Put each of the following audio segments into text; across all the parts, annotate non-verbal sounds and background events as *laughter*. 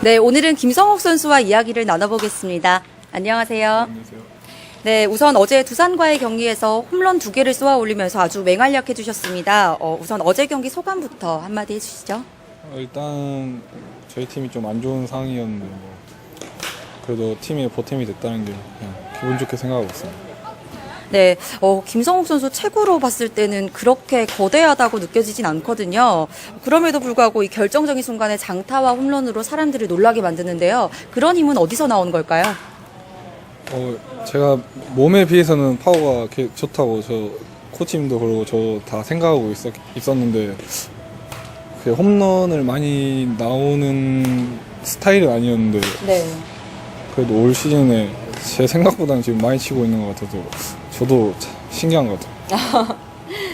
네, 오늘은 김성욱 선수와 이야기를 나눠보겠습니다. 안녕하세요. 네, 우선 어제 두산과의 경기에서 홈런 두 개를 쏘아 올리면서 아주 맹활약해 주셨습니다. 어, 우선 어제 경기 소감부터 한마디 해주시죠. 어, 일단 저희 팀이 좀 안 좋은 상황이었는데 뭐 그래도 팀의 보탬이 됐다는 게 그냥 기분 좋게 생각하고 있습니다. 네, 어, 김성욱 선수 최고로 봤을 때는 그렇게 거대하다고 느껴지진 않거든요. 그럼에도 불구하고 이 결정적인 순간에 장타와 홈런으로 사람들을 놀라게 만드는데요. 그런 힘은 어디서 나오는 걸까요? 어, 제가 몸에 비해서는 파워가 개- 좋다고 저 코치님도 그러고 저 다 생각하고 있었, 있었는데 그 홈런을 많이 나오는 스타일은 아니었는데 네. 그래도 올 시즌에 제 생각보다는 지금 많이 치고 있는 것 같아서 저도 참 신기한 것 같아요. *laughs*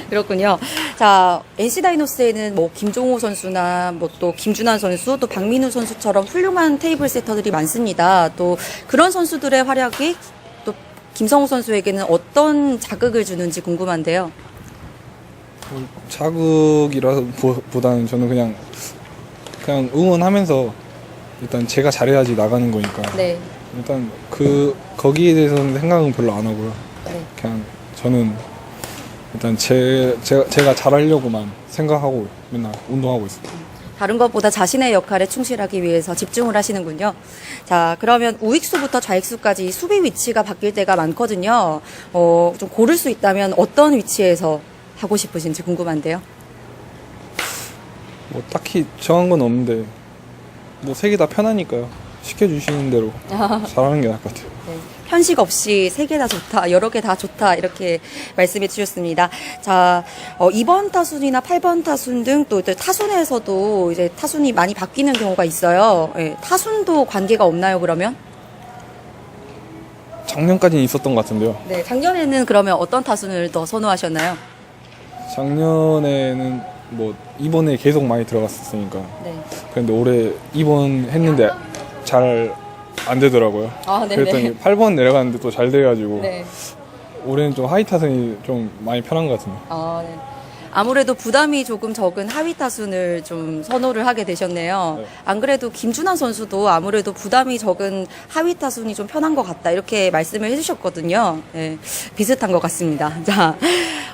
그렇군요. 자, NC 다이노스에는 뭐 김종호 선수나 뭐 또 김준환 선수, 또 박민우 선수처럼 훌륭한 테이블 세터들이 많습니다. 또 그런 선수들의 활약이 또 김성우 선수에게는 어떤 자극을 주는지 궁금한데요. 뭐 자극이라보다는 저는 그냥 그냥 응원하면서 일단 제가 잘해야지 나가는 거니까 네. 일단 그 거기에 대해서는 생각은 별로 안 하고요. 네. 그냥 저는 일단 제, 제 제가 잘하려고만 생각하고 맨날 운동하고 있어요. 다른 것보다 자신의 역할에 충실하기 위해서 집중을 하시는군요. 자, 그러면 우익수부터 좌익수까지 수비 위치가 바뀔 때가 많거든요. 어, 좀 고를 수 있다면 어떤 위치에서 하고 싶으신지 궁금한데요. 뭐 딱히 정한 건 없는데 뭐 세 개 다 편하니까요. 시켜주시는 대로 *laughs* 잘하는 게 나을 것 같아요. 네, 편식 없이 세 개 다 좋다, 여러 개 다 좋다 이렇게 말씀해 주셨습니다. 자, 어, 2번 타순이나 8번 타순 등 또 타순에서도 이제 타순이 많이 바뀌는 경우가 있어요. 예, 타순도 관계가 없나요, 그러면? 작년까지는 있었던 것 같은데요. 네, 작년에는 그러면 어떤 타순을 더 선호하셨나요? 작년에는 뭐 이번에 계속 많이 들어갔었으니까 네. 그런데 올해 2번 했는데 잘 안 되더라고요. 아, 네네. 그랬더니 8번 내려갔는데 또 잘 돼가지고 네. 올해는 좀 하이 타선이 좀 많이 편한 것 같은데. 아, 네. 아무래도 부담이 조금 적은 하위 타순을 좀 선호를 하게 되셨네요. 네. 안 그래도 김준환 선수도 아무래도 부담이 적은 하위 타순이 좀 편한 것 같다 이렇게 말씀을 해주셨거든요. 네, 비슷한 것 같습니다. *laughs* 자,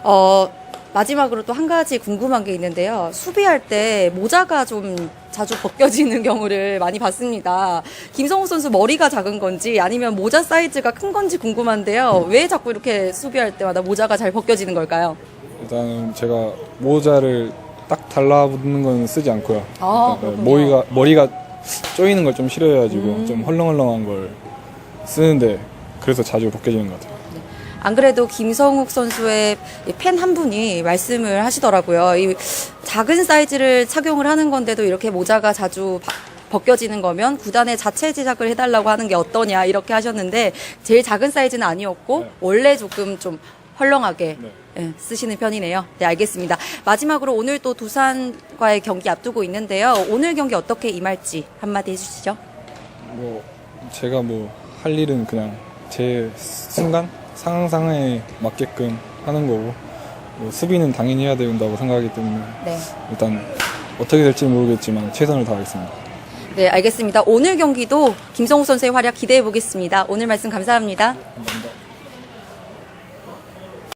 어, 마지막으로 또 한 가지 궁금한 게 있는데요. 수비할 때 모자가 좀 자주 벗겨지는 *laughs* 경우를 많이 봤습니다. 김성우 선수 머리가 작은 건지 아니면 모자 사이즈가 큰 건지 궁금한데요. 왜 자꾸 이렇게 수비할 때마다 모자가 잘 벗겨지는 걸까요? 일단은 제가 모자를 딱 달라붙는 건 쓰지 않고요. 아, 그러니까. 음. 머리가 머리가 쪼이는 걸 좀 싫어해가지고 좀 헐렁헐렁한 걸 쓰는데 그래서 자주 벗겨지는 것 같아요. 안 그래도 김성욱 선수의 팬 한 분이 말씀을 하시더라고요. 이 작은 사이즈를 착용을 하는 건데도 이렇게 모자가 자주 바- 벗겨지는 거면 구단에 자체 제작을 해달라고 하는 게 어떠냐 이렇게 하셨는데 제일 작은 사이즈는 아니었고 네. 원래 조금 좀 헐렁하게 네. 예, 쓰시는 편이네요. 네, 알겠습니다. 마지막으로 오늘 또 두산과의 경기 앞두고 있는데요. 오늘 경기 어떻게 임할지 한마디 해주시죠. 뭐 제가 뭐 할 일은 그냥 제 순간 상황 상황에 맞게끔 하는 거고 뭐 수비는 당연히 해야 된다고 생각하기 때문에 네. 일단 어떻게 될지 는 모르겠지만 최선을 다하겠습니다. 네, 알겠습니다. 오늘 경기도 김성우 선수의 활약 기대해 보겠습니다. 오늘 말씀 감사합니다.